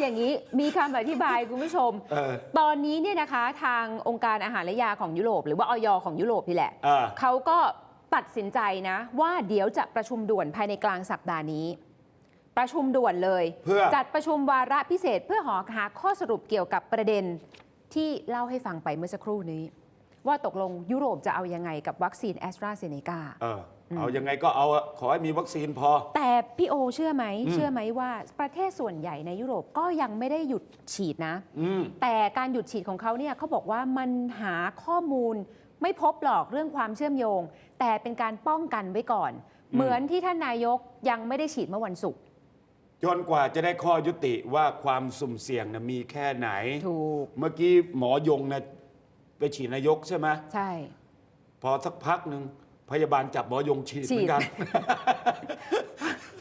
อย่างนี้มีคำอธิบายคุณผู้ชม เออ ตอนนี้เนี่ยนะคะทางองค์การอาหารและยาของยุโรป หรือว่าออยของยุโรปนี่แหละ อ่า เขาก็ตัดสินใจนะ ว่าเดี๋ยวจะประชุมด่วนภายในกลางสัปดาห์นี้ ประชุมด่วนเลย เพื่อ จัดประชุมวาระพิเศษเพื่อหาหาข้อสรุปเกี่ยวกับประเด็นที่เล่าให้ฟังไปเมื่อสักครู่นี้ ว่าตกลงยุโรปจะเอายังไงกับวัคซีนแอสตราเซเนกา เออ เอายังไงก็เอาอะขอให้มีวัคซีนพอ แต่พี่โอเชื่อไหมอืมเชื่อไหมว่าประเทศส่วนใหญ่ในยุโรปก็ยังไม่ได้หยุดฉีดนะอืมแต่การหยุดฉีดของเขาเนี่ยเขาบอกว่ามันหาข้อมูลไม่พบหรอกเรื่องความเชื่อมโยง แต่เป็นการป้องกันไว้ก่อนอืมเหมือนที่ท่านนายกยังไม่ได้ฉีดเมื่อวันศุกร์จนกว่าจะได้ข้อยุติว่าความสุ่มเสี่ยงนะมีแค่ไหนถูกเมื่อกี้หมอยงนะไปฉีดนายกใช่ไหมใช่ พอสักพักหนึ่ง พยาบาลจับหมอยงฉีดฉีเหมืดอนกัน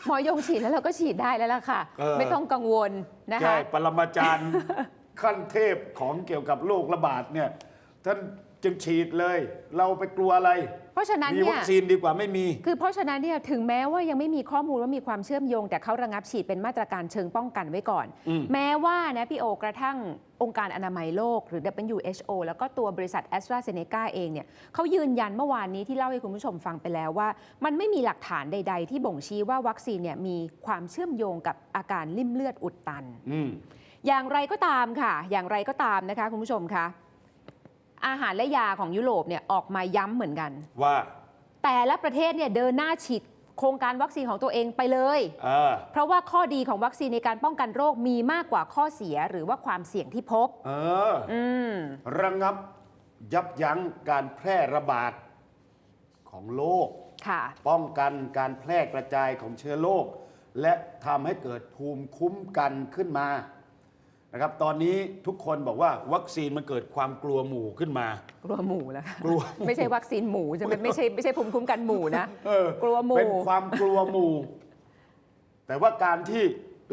หมอยงฉีดแล้วเราก็ฉีดได้แล้วล่ะค่ะ เออ ไม่ต้องกังวลนะใช่คะปรมาจารย์ขั้นเทพของเกี่ยวกับโรคระบาดเนี่ย ท่านจึงฉีดเลย เราไปกลัวอะไร เพราะฉะนั้นมีเนี่วัย คซีนดีกว่าไม่มี คือเพราะฉะนั้นเนี่ยถึงแม้ว่ายังไม่มีข้อมูลว่ามีความเชื่อมโยง แต่เขาระงับฉีดเป็นมาตรการเชิงป้องกันไว้ก่อน อืม แม้ว่านะพี่โอกระทั่งองค์การอนามัยโลก หรือ WHO แล้วก็ตัวบริษัท a s t r a z เซ e c a เองเนี่ยเขายืนยันเมื่อวานนี้ที่เล่าให้คุณผู้ชมฟังไปแล้วว่า มันไม่มีหลักฐานใด ๆ ที่บ่งชี้ว่าวัคซีนเนี่ยมีความเชื่อมโยงกับอาการลิ่มเลือดอุดตัน อืม อย่างไรก็ตามค่ะ อย่างไรก็ตามนะคะคุณผู้ชมคะ อาหารและยาของยุโรปเนี่ยออกมาย้ำเหมือนกัน ว่า แต่ละประเทศเนี่ยเดินหน้าฉีดโครงการวัคซีนของตัวเองไปเลย เออ เพราะว่าข้อดีของวัคซีนในการป้องกันโรคมีมากกว่าข้อเสียหรือว่าความเสี่ยงที่พบ เออ อืม ระงับยับยั้งการแพร่ระบาดของโรค ค่ะ ป้องกันการแพร่กระจายของเชื้อโรคและทำให้เกิดภูมิคุ้มกันขึ้นมา นะครับ ตอนนี้ทุกคนบอกว่าวัคซีนมันเกิดความกลัวหมู่ขึ้นมา กลัวหมูแล้วค่ะกลัวไม่ใช่วัคซีนหมูใช่ไหมไม่ใช่ไม่ใช่ภูมิคุ้มกันหมูนะ เออกลัวหมู่ เป็นความกลัวหมู่ แต่ว่าการที่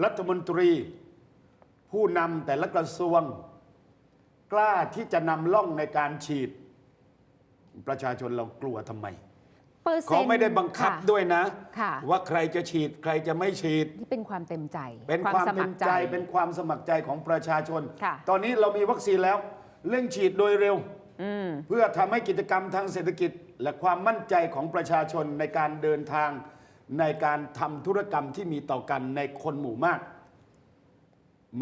รัฐมนตรี ผู้นำแต่ละกระทรวง กล้าที่จะนำล่องในการฉีด ประชาชนเรากลัวทำไม เปอร์เซ็นเขาต์ไม่ได้บังคับค่ะด้วยนะ ค่ะ ว่าใครจะฉีดใครจะไม่ฉีดที่เป็นความเต็มใจเป็นความสเต็มัมครใจเป็นความสมัครใจของประชาชน ค่ะ ตอนนี้เรามีวัคซีนแล้ว เร่งฉีดโดยเร็ว อืม เพื่อทำให้กิจกรรมทางเศรษฐกิจ และความมั่นใจของประชาชนในการเดินทาง ในการทำธุรกรรมที่มีต่อกันในคนหมู่มาก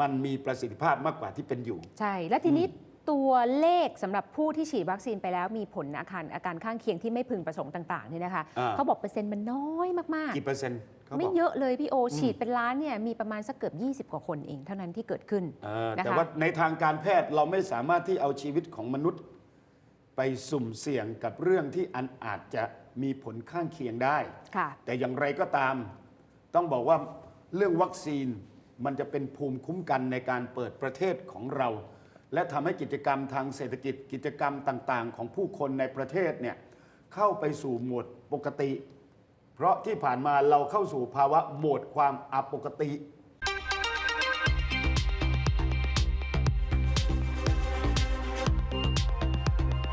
มันมีประสิทธิภาพมากกว่าที่เป็นอยู่ ใช่ และทีนี้ ตัวเลขสำหรับผู้ที่ฉีดวัคซีนไปแล้วมีผลอาการอาการข้างเคียงที่ไม่พึงประสงค์ต่างๆเนี่ยนะคะอ่าเขาบอกเปอร์เซ็นต์มันน้อยมากกี่เปอร์เซ็นต์เขาๆบไม่อกเยอะเลยพี่โอฉีดเป็นล้านเนี่ยมีประมาณสักเกือบ 20 กว่าคนเองเท่านั้นที่เกิดขึ้นเออนะคะแต่ว่าในทางการแพทย์เราไม่สามารถที่เอาชีวิตของมนุษย์ ไปสุ่มเสี่ยงกับเรื่องที่อันอาจจะมีผลข้างเคียงได้ค่ะแต่อย่างไรก็ตาม ต้องบอกว่าเรื่องวัคซีนมันจะเป็นภูมิคุ้มกันในการเปิดประเทศของเรา และทำให้กิจกรรมทางเศรษฐกิจกิจกรรมต่างๆ ของผู้คนในประเทศเนี่ยเข้าไปสู่โหมดปกติ เพราะที่ผ่านมาเราเข้าสู่ภาวะโหมดความอปกติ